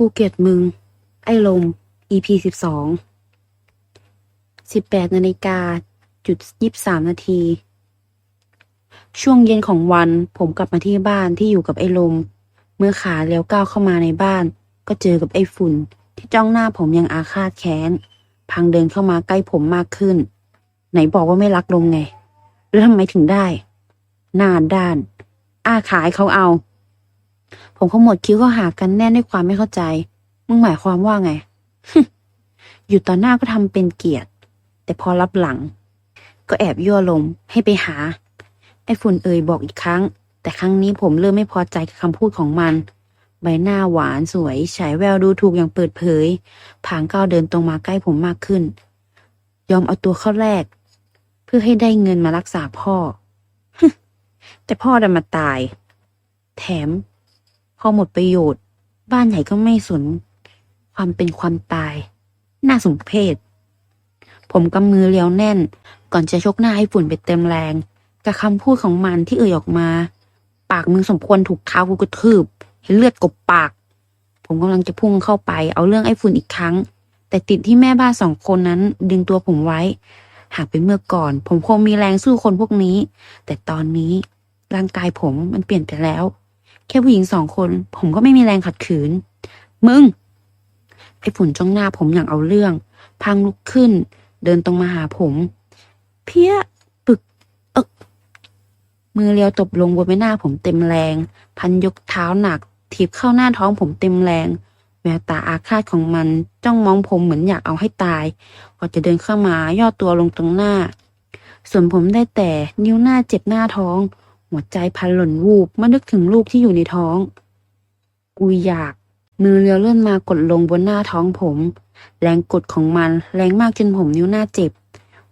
กูเกลียดมึง ไอ้ลม EP สิบสอง สิบแปดนาฬิกาจุดยี่สามนาที ช่วงเย็นของวันผมกลับมาที่บ้านที่อยู่กับไอ้ลม เมื่อขาเลี้ยวก้าวเข้ามาในบ้าน ก็เจอกับไอ้ฝุ่น ที่จ้องหน้าผมยังอาฆาตแค้น พังเดินเข้ามาใกล้ผมมากขึ้น ไหนบอกว่าไม่รักลมไง แล้วทำไมถึงได้ หน้าด้าน อ้าขายเขาเอา ผมขมวดคิ้วเข้าหากันแน่นด้วยความไม่เข้าใจ มึงหมายความว่าไง อยู่ต่อหน้าก็ทำเป็นเกียรติ แต่พอรับหลัง ก็แอบยั่วลมให้ไปหา ไอ้ฝุ่นเอ่ยบอกอีกครั้ง แต่ครั้งนี้ผมเริ่มไม่พอใจกับคำพูดของมัน ใบหน้าหวานสวยฉายแววดูถูกอย่างเปิดเผย ผางก้าวเดินตรงมาใกล้ผมมากขึ้น ยอมเอาตัวเข้าแลกเพื่อให้ได้เงินมารักษาพ่อแต่พ่อดันมาตาย แถม อหมดประโยชน์ บ้านใหญ่ก็ไม่สน ความเป็นความตาย น่าสมเพชผมกำมือเลี้ยวแน่น ก่อนจะชกหน้าให้ฝุ่นไปเต็มแรงกับคำพูดของมันที่เอ่ยออกมา ปากมึงสมควรถูกเท้ากูกระทืบให้เลือดกบปาก ผมกำลังจะพุ่งเข้าไป เอาเรื่องไอ้ฝุ่นอีกครั้ง แต่ติดที่แม่บ้านสองคนนั้น ดึงตัวผมไว้ หากเป็นเมื่อก่อน ผมคงมีแรงสู้คนพวกนี้ แต่ตอนนี้ร่างกายผมมันเปลี่ยนไปแล้ว แค่ผู้หญิงสองคน ผมก็ไม่มีแรงขัดขืน มึง ไอ้ฝุ่นจ้องหน้าผมอย่างเอาเรื่อง พังลุกขึ้น เดินตรงมาหาผม เพี้ยปึก เอกมือเลียวตบลงบนใบหน้าผมเต็มแรง พันยกเท้าหนักถีบเข้าหน้าท้องผมเต็มแรงแววตาอาฆาตของมันจ้องมองผมเหมือนอยากเอาให้ตายก่อนจะเดินเข้ามาย่อตัวลงตรงหน้า ส่วนผมได้แต่นิ้วหน้าเจ็บหน้าท้อง หัวใจพันหล่นวูบเมื่อนึกถึงลูกที่อยู่ในท้อง กูอยาก มือเลียวเลื่อนมากดลงบนหน้าท้องผม แรงกดของมันแรงมากจนผมนิ้วหน้าเจ็บ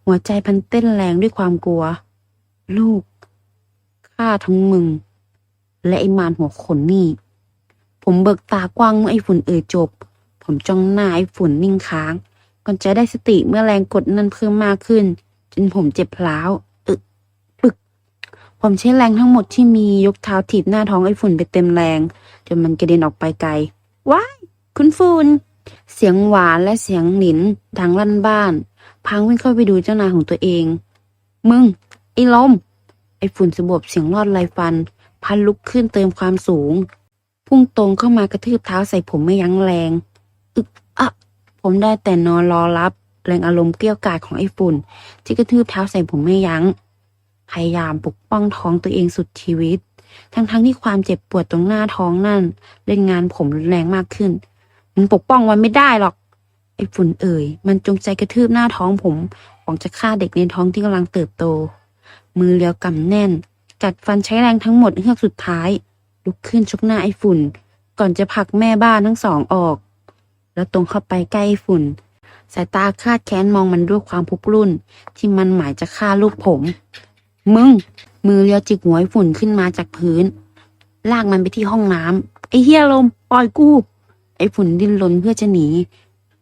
หัวใจพันเต้นแรงด้วยความกลัว ลูกฆ่าทั้งมึง และไอ้มารหัวขนนี่ ผมเบิกตากว้างเมื่อไอ้ฝุ่นเอ่ยจบ ผมจ้องหน้าไอ้ฝุ่นนิ่งค้าง ก่อนจะได้สติเมื่อแรงกดนั้นเพิ่มมากขึ้น จนผมเจ็บพล้าว ผมใช้แรงทั้งหมดที่มียกเท้าถีบหน้าท้องไอ้ฝุ่นไปเต็มแรง จนมันกระเด็นออกไปไกล ว้าย คุณฝุ่น เสียงหวานและเสียงหนินดังลั่นบ้าน พังวิ่งเข้าไปดูเจ้านายของตัวเอง มึง ไอ้ลม ไอ้ฝุ่นสะบวบเสียงรอดไรฟัน พันลุกขึ้นเติมความสูง พุ่งตรงเข้ามากระทืบเท้าใส่ผมไม่ยั้งแรง อึกอะผมได้แต่นอนรอรับ แรงอารมณ์เกลี้ยวกราดของไอ้ฝุ่น ที่กระทืบเท้าใส่ผมไม่ยัง้ง พยายามปกป้องท้องตัวเองสุดชีวิต ทั้งๆที่ความเจ็บปวดตรงหน้าท้องนั่น เล่นงานผมรุนแรงมากขึ้นมึงปกป้องมันไม่ได้หรอกไอ้ฝุ่นเอ่ย มันจงใจกระทืบหน้าท้องผมหวังจะฆ่าเด็กในท้องที่กำลังเติบโต มือเลียวกำแน่น กัดฟันใช้แรงทั้งหมดเฮือกสุดท้าย ลุกขึ้นชกหน้าไอ้ฝุ่น ก่อนจะผลักแม่บ้านทั้งสองออก แล้วตรงเข้าไปใกล้ไอ้ฝุ่น สายตาคาดแค้นมองมันด้วยความพุกรุ่น ที่มันหมายจะฆ่าลูกผม มึง มือเลียวจิกหัวไอ้ฝุ่นขึ้นมาจากพื้น ลากมันไปที่ห้องน้ำไอ้เฮียลมปล่อยกู ไอ้ฝุ่นดิ้นรนเพื่อจะหนี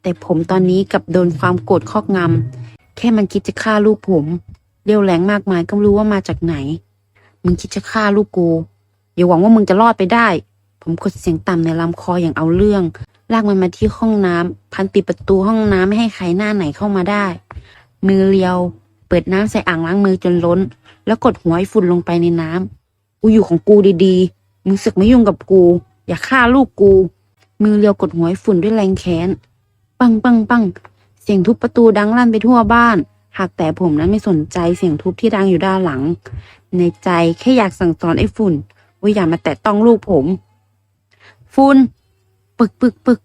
แต่ผมตอนนี้กับโดนความโกรธครอบงำแค่มันคิดจะฆ่าลูกผม เรียวแรงมากมายก็รู้ว่ามาจากไหน มึงคิดจะฆ่าลูกกูอย่าหวังว่ามึงจะรอดไปได้ ผมกดเสียงต่ำในลำคออย่างเอาเรื่อง ลากมันมาที่ห้องน้ำพันปิดประตูห้องน้ำไม่ให้ใครหน้าไหนเข้ามาได้ มือเลียว ปิดน้ำใส่อ่างล้างมือจนล้น แล้วกดหัวไอ้ฝุ่นลงไปในน้ำกูอยู่ของกูดีๆ มึงสึกไม่ยุ่งกับกู อย่าฆ่าลูกกู มือเลียวกดหัวไอ้ฝุ่นด้วยแรงแค้น ปังปังปังเสียงทุบประตูดังลั่นไปทั่วบ้าน หากแต่ผมนั้นไม่สนใจเสียงทุบที่ดังอยู่ด้านหลัง ในใจแค่อยากสั่งสอนไอ้ฝุ่นว่าอย่ามาแตะต้องลูกผม ฝุ่นปึกปึกปึก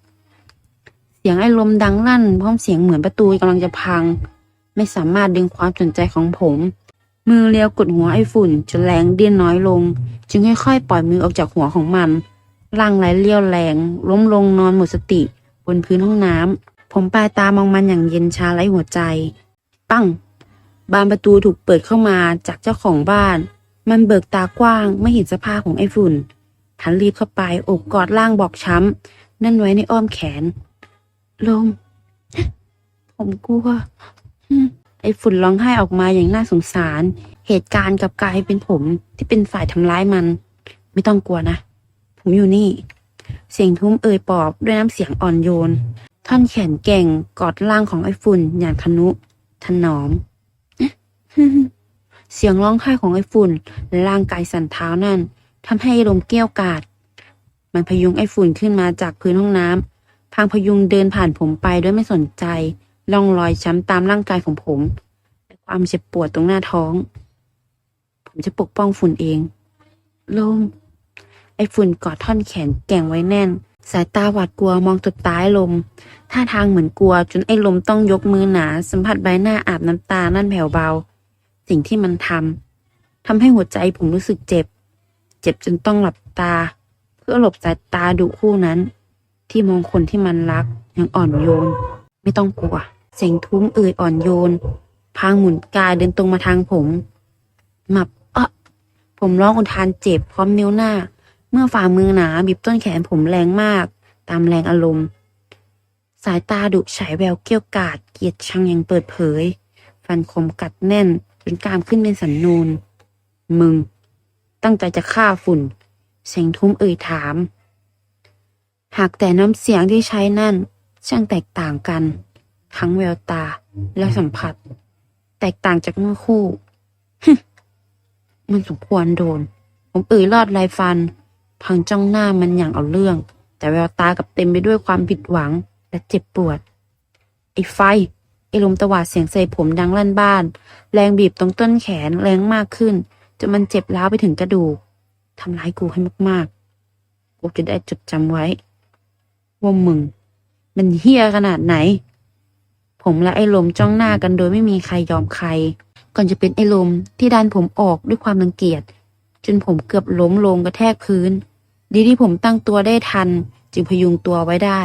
เสียงไอ้ลมดังลั่น พร้อมเสียงเหมือนประตูกำลังจะพัง ไม่สามารถดึงความสนใจของผม มือเลี้ยวกดหัวไอ้ฝุ่นจนแรงเดี้ยนน้อยลง จึงค่อยๆ ปล่อยมือออกจากหัวของมัน ร่างไร้เลี้ยวแรง ล้มลงนอนหมดสติ บนพื้นห้องน้ำผมปลายตามองมันอย่างเย็นชาไร้หัวใจ ปั้ง บานประตูถูกเปิดเข้ามาจากเจ้าของบ้าน มันเบิกตากว้างไม่เห็นสภาพของไอ้ฝุ่นทันรีบเข้าไปอบกอดร่างบอกช้ำนั่นไว้ในอ้อมแขนลมผมกลัว ไอ้ฝุ่นร้องไห้ออกมาอย่างน่าสงสาร เหตุการณ์กับกลายเป็นผมที่เป็นฝ่ายทำร้ายมัน ไม่ต้องกลัวนะ ผมอยู่นี่ เสียงทุ้มเอ่ยปอบด้วยน้ำเสียงอ่อนโยน ท่อนแขนแก่งกอดร่างของไอ้ฝุ่นอย่างทนุถนอม เสียงร้องไห้ของไอ้ฝุ่นและร่างกายสั่นเท้านั่นทำให้ลมเกี้ยวกาด มันพยุงไอ้ฝุ่นขึ้นมาจากพื้นห้องน้ำพางพยุงเดินผ่านผมไปด้วยไม่สนใจ ล่องรอยช้ำตามร่างกายของผม และความเจ็บปวดตรงหน้าท้อง ผมจะปกป้องฝุ่นเองลมไอ้ฝุ่นกอดท่อนแขนแก่งไว้แน่น สายตาหวาดกลัวมองจุดตายลม ท่าทางเหมือนกลัว จนไอ้ลมต้องยกมือหนา สัมผัสใบหน้าอาบน้ำตานั่นแผ่วเบา สิ่งที่มันทำทำให้หัวใจผมรู้สึกเจ็บ เจ็บจนต้องหลับตา เพื่อหลบสายตาดุคู่นั้น ที่มองคนที่มันรักอย่างอ่อนโยน ไม่ต้องกลัว เสียงทุ้มเอ่ยอ่อนโยน พางหมุนกายเดินตรงมาทางผม หมับเอะผมร้องอุทานเจ็บพร้อมนิ้วหน้า เมื่อฝ่ามือหนาบีบต้นแขนผมแรงมาก ตามแรงอารมณ์ สายตาดุฉายแววเกี้ยวกาดเกียดชังอย่างเปิดเผย ฟันคมกัดแน่นจนกรามขึ้นเป็นสันนูน มึง ตั้งใจจะฆ่าฝุ่น เสียงทุ้มเอ่ยถาม หากแต่น้ำเสียงที่ใช้นั่นช่างแตกต่างกัน ทั้งแววตาและสัมผัส แตกต่างจากเมื่อคู่ มันสมควรโดน ผมเอ่ยลอดลายฟัน พังจ้องหน้ามันอย่างเอาเรื่อง แต่แววตากับเต็มไปด้วยความผิดหวังและเจ็บปวด ไอ้ไฟ ไอ้ลมตวาดเสียงใส่ผมดังลั่นบ้าน แรงบีบตรงต้นแขนแรงมากขึ้นจนมันเจ็บร้าวไปถึงกระดูกทำร้ายกูให้มากๆ กูจะได้จดจำไว้ ว่ามึง มันเฮี้ยขนาดไหน ผมและไอ้ลมจ้องหน้ากันโดยไม่มีใครยอมใคร ก่อนจะเป็นไอ้ลมที่ดันผมออกด้วยความรังเกียจจนผมเกือบล้มลงกระแทกพื้น ดีที่ผมตั้งตัวได้ทัน จึงพยุงตัวไว้ได้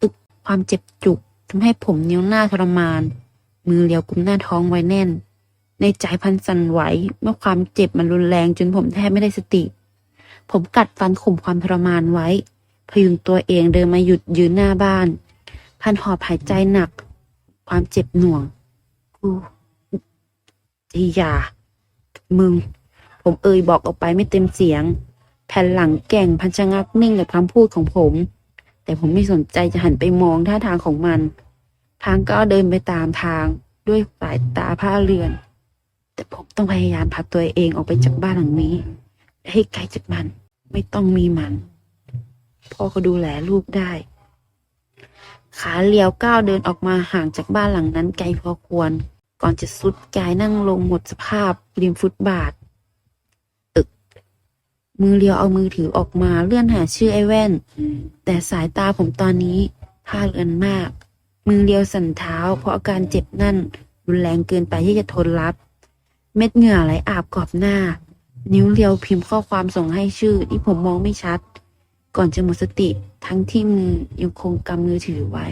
อึกความเจ็บจุกทำให้ผมนิ้วหน้าทรมาน มือเลียวกุมหน้าท้องไว้แน่น ในใจพันสั่นไหวเมื่อความเจ็บมันรุนแรงจนผมแทบไม่ได้สติ ผมกัดฟันข่มความทรมานไว้ พยุงตัวเองเดินมาหยุดยืนหน้าบ้าน พันหอบหายใจหนัก ความเจ็บหน่วง กูจียา มึง ผมเอ่ยบอกออกไปไม่เต็มเสียง แผ่นหลังแก่งพันชะงักนิ่งกับคำพูดของผม แต่ผมไม่สนใจจะหันไปมองท่าทางของมัน ทางก็เดินไปตามทางด้วยสายตาผ้าเรือน แต่ผมต้องพยายามพาตัวเองออกไปจากบ้านหลังนี้ ให้ไกลจากมัน ไม่ต้องมีมัน พ่อก็ดูแลลูกได้ ขาเลี้ยวก้าวเดินออกมาห่างจากบ้านหลังนั้นไกลพอควร ก่อนจะสุดกายนั่งลงหมดสภาพริมฟุตบาทอึก มือเลียวเอามือถือออกมาเลื่อนหาชื่อไอ้แว่น แต่สายตาผมตอนนี้ผ้าเลือนมาก มือเลียวสั่นเท้า เพราะอาการเจ็บนั่นรุนแรงเกินไปที่จะทนรับ เม็ดเหงื่อไหลอาบกรอบหน้า นิ้วเลียวพิมพ์ข้อความส่งให้ชื่อที่ผมมองไม่ชัด ก่อนจะหมดสติทั้งที่มือยังคงกำมือถือไว้